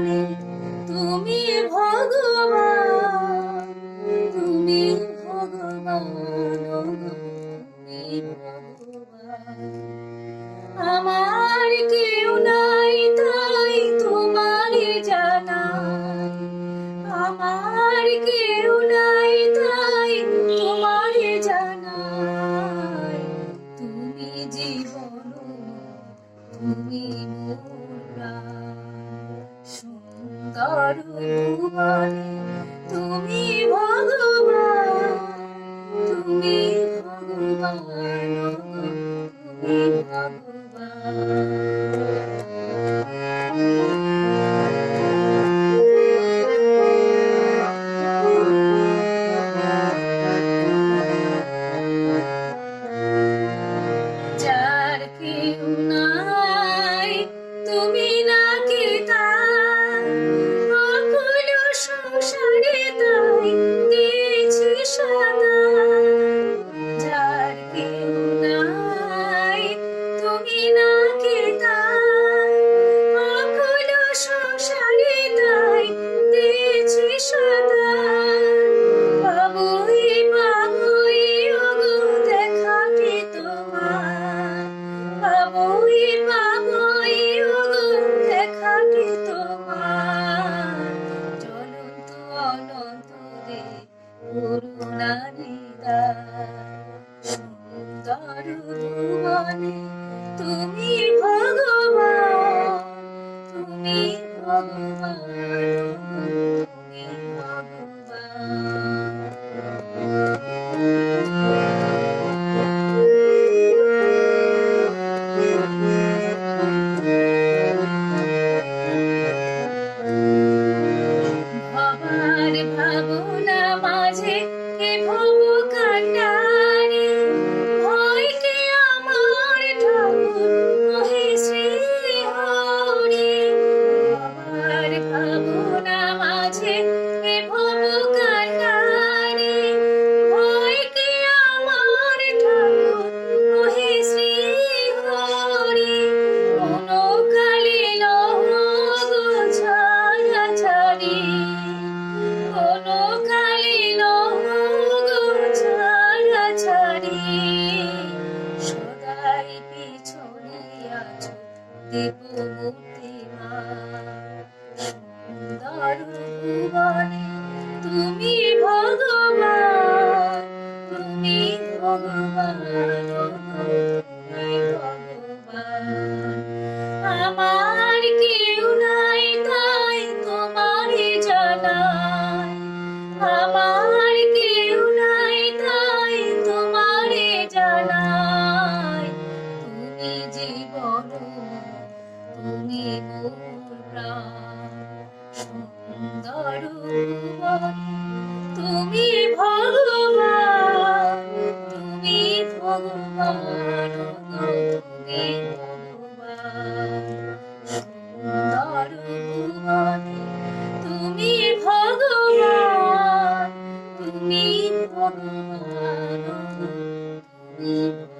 বলে তুমি ভগবান তুমি ভগবান আমার কেউ নাই তাই তোমার জানা আমার কেউ নাই তাই তোমার জানা তুমি জীবন, তুমি মোরা গরুভুবনে তুমি ভগবান তুমি ভগবান তুমি ভগবান Guru Nani. 一铺。ভুবনে তুমি ভগবান তুমি ভগবান। Thank you.